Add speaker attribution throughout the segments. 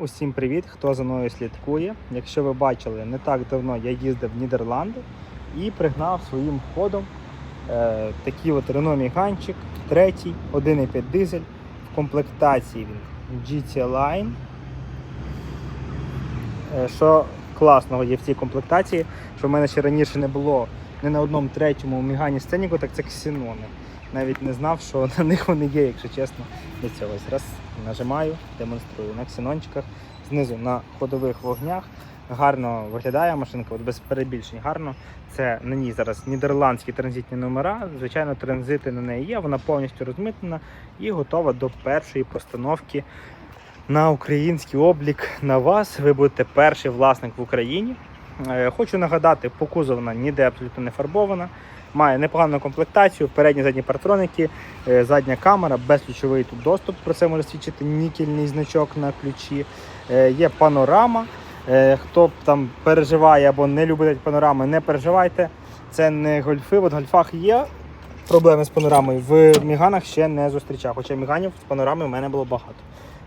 Speaker 1: Усім привіт, хто за мною слідкує. Якщо ви бачили, не так давно я їздив в Нідерланди і пригнав своїм ходом е, такий от Renault Megane, третій, 1,5 дизель. В комплектації він GT Line. Е, що класного є в цій комплектації, що в мене ще раніше не було ні на одному третьому Мегані Сценіку, так це ксенони. Навіть не знав, що на них вони є, якщо чесно, до цього. Ось Раз нажимаю, демонструю на ксенончиках, знизу на ходових вогнях. Гарно виглядає машинка, от без перебільшень гарно. Це на ній зараз нідерландські транзитні номера. Звичайно, транзити на неї є, вона повністю розмитнена і готова до першої постановки на український облік на вас. Ви будете перший власник в Україні. Е, Хочу нагадати, по кузову вона ніде абсолютно не фарбована. Має непогану комплектацію, передні задні партроніки, е, задня камера, безключовий тут доступ. Про це може свідчити нікельний значок на ключі. Е, Є панорама. Хто там переживає або не любить панорами, не переживайте. Це не гольфи. От в гольфах є проблеми з панорамою. В Міганах ще не зустрічав. Хоча міганів з панорами в мене було багато.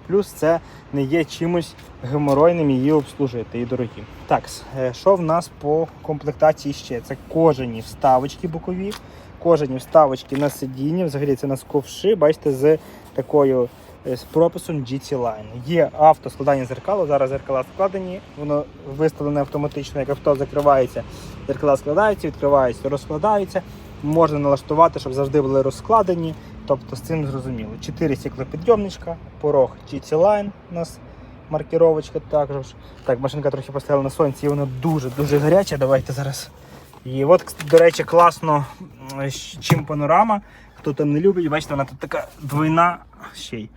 Speaker 1: Плюс це не є чимось геморойним її обслужити і дорогі. Так, е, що в нас по комплектації ще? Це кожені вставочки бокові, кожені вставочки на сидіння. Взагалі це на ковши, бачите, з такою е, з прописом GT Line. Є автоскладання зеркала. Зараз зеркала складені, воно виставлене автоматично, як авто закривається. Зеркала складаються, відкриваються, розкладаються. Можна налаштувати, щоб завжди були розкладені. Тобто з цим зрозуміло. Чотири стеклопідйомничка, порог GT Line у нас маркіровочка також. Так, машинка трохи поставила на сонці, і вона дуже-дуже гаряча. Давайте зараз. І от, до речі, класно, чим панорама. Хто там не любить, бачите, вона тут така двойна ще й.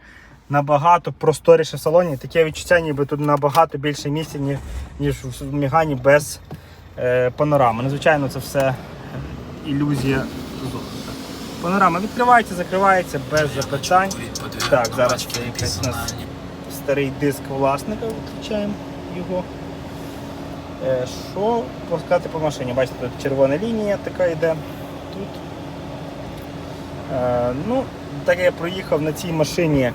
Speaker 1: Набагато просторіше в салоні. Таке відчуття, ніби тут набагато більше місця, ні- ніж в Мігані без е, панорами. Ну, звичайно, це все ілюзія золота. Панорама відкривається, закривається без запитань. Так, зараз це якийсь у нас старий диск власника, виключаємо його. Е, Що сказати по машині? Бачите, тут червона лінія така йде. Тут. Е, ну, так як я проїхав на цій машині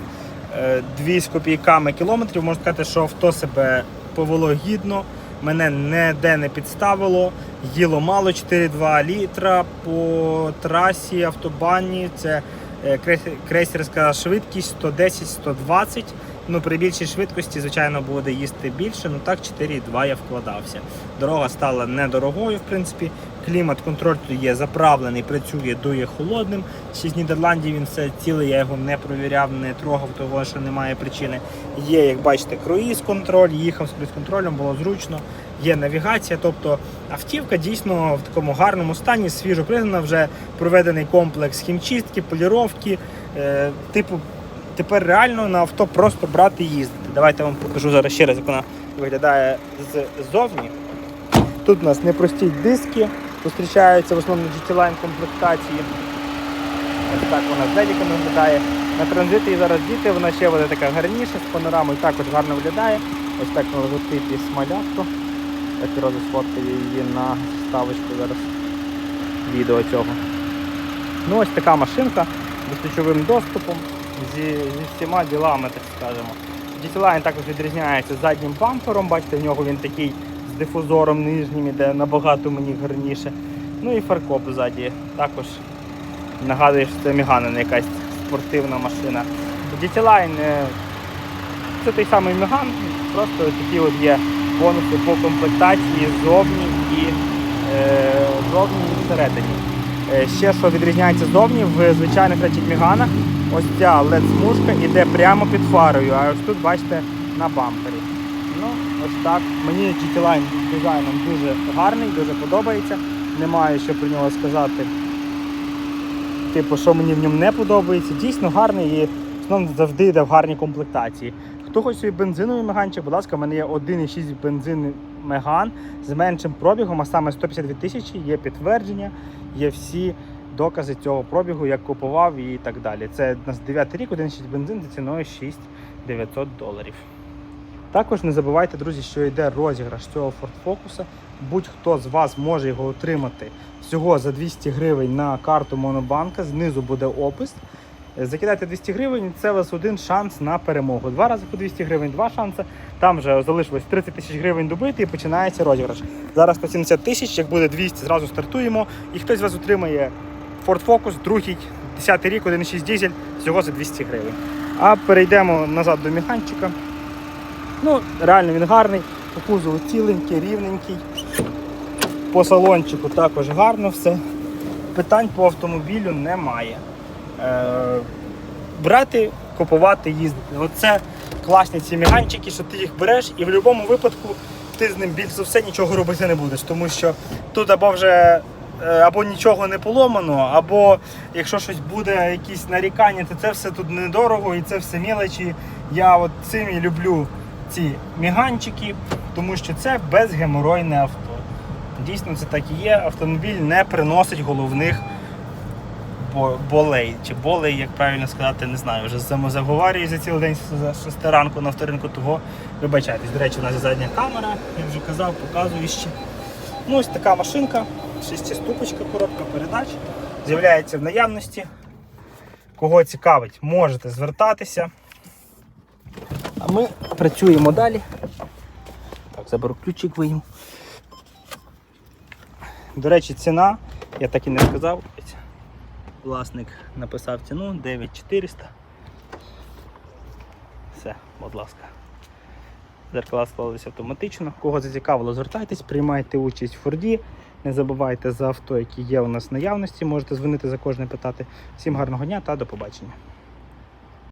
Speaker 1: е, 2 з копійками кілометрів, можна сказати, що авто себе повело гідно, мене ніде не підставило, їло мало 4,2 літра по трасі автобані. Це е, крейс- крейсерська швидкість 110-120. Ну, при більшій швидкості, звичайно, буде їсти більше, ну так 4,2 я вкладався. Дорога стала недорогою, в принципі. Клімат-контроль тут є заправлений, працює, дує холодним. Ще з Нідерландів він все цілий, я його не провіряв, не трогав, того що немає причини. Є, як бачите, круїз-контроль, їхав з круїз-контролем, було зручно. Є навігація, тобто автівка дійсно в такому гарному стані, свіжо пригнана, вже проведений комплекс хімчистки, поліровки. Е, типу, тепер реально на авто просто брати і їздити. Давайте я вам покажу зараз ще раз, як вона виглядає ззовні. Тут у нас непрості диски, зустрічаються в основному GT Line комплектації. Ось так вона з дедіками виглядає. На транзиті зараз діти, вона ще буде така гарніша, з панорамою також гарно виглядає. Ось так на логотипі смалятко. Я одразу сфоткаю її на ставочку зараз відео цього. Ну ось така машинка з ключовим доступом, зі, зі всіма ділами, так скажемо. GT-Line також відрізняється заднім бампером, бачите, в нього він такий з дифузором нижнім іде набагато мені гарніше. Ну і фаркоп ззаді також нагадує, що це Мігана, не якась спортивна машина. GT-Line е, це той самий Меган, просто такі от є бонуси по комплектації ззовні і е, ззовні і всередині. Е, Ще що відрізняється ззовні, в звичайних речі Меганах ось ця LED-смужка йде прямо під фарою, а ось тут бачите на бампері. Ну, ось так. Мені GT Line дизайном дуже гарний, дуже подобається. Немає що про нього сказати. Типу, що мені в ньому не подобається. Дійсно гарний і в завжди йде в гарній комплектації. Хто хоче собі бензиновий меганчик, будь ласка, в мене є 1,6 бензин меган з меншим пробігом, а саме 152 тисячі, є підтвердження, є всі докази цього пробігу, як купував і так далі. Це на нас 9 рік, 1,6 бензин за ціною 6900 доларів. Також не забувайте, друзі, що йде розіграш цього Ford Focus. Будь-хто з вас може його отримати всього за 200 гривень на карту Монобанка. Знизу буде опис. Е, Закидайте 200 гривень, це у вас один шанс на перемогу. Два рази по 200 гривень, два шанси. Там вже залишилось 30 тисяч гривень добити і починається розіграш. Зараз 170 тисяч, як буде 200, зразу стартуємо. І хтось з вас отримає Ford Focus, другий, 10 рік, 1,6 дизель, всього за 200 гривень. А перейдемо назад до механчика. Ну, реально він гарний, по кузову ціленький, рівненький. По салончику також гарно все. Питань по автомобілю немає. Е, брати, купувати, їздити. Оце класні ці міганчики, що ти їх береш і в будь-якому випадку ти з ним більш за все нічого робити не будеш. Тому що тут або вже е, або нічого не поломано, або якщо щось буде, якісь нарікання, то це все тут недорого і це все мілочі. Я от цим і люблю ці міганчики, тому що це безгеморойне авто. Дійсно, це так і є. Автомобіль не приносить головних болей. Чи болей, як правильно сказати, не знаю. Вже заговорюю за цілий день з 6 ранку на авторинку, того вибачайтесь. До речі, у нас задня камера, я вже казав, показую ще. Ну, ось така машинка, шестиступочка, коробка передач. З'являється в наявності. Кого цікавить, можете звертатися. А ми працюємо далі. Так, заберу ключик вийму. До речі, ціна, я так і не сказав. Власник написав ціну 9400. Все, будь ласка. Зеркала склалися автоматично. Кого зацікавило, звертайтесь, приймайте участь в Форді. Не забувайте за авто, які є у нас в наявності. Можете дзвонити за кожне питати. Всім гарного дня та до побачення.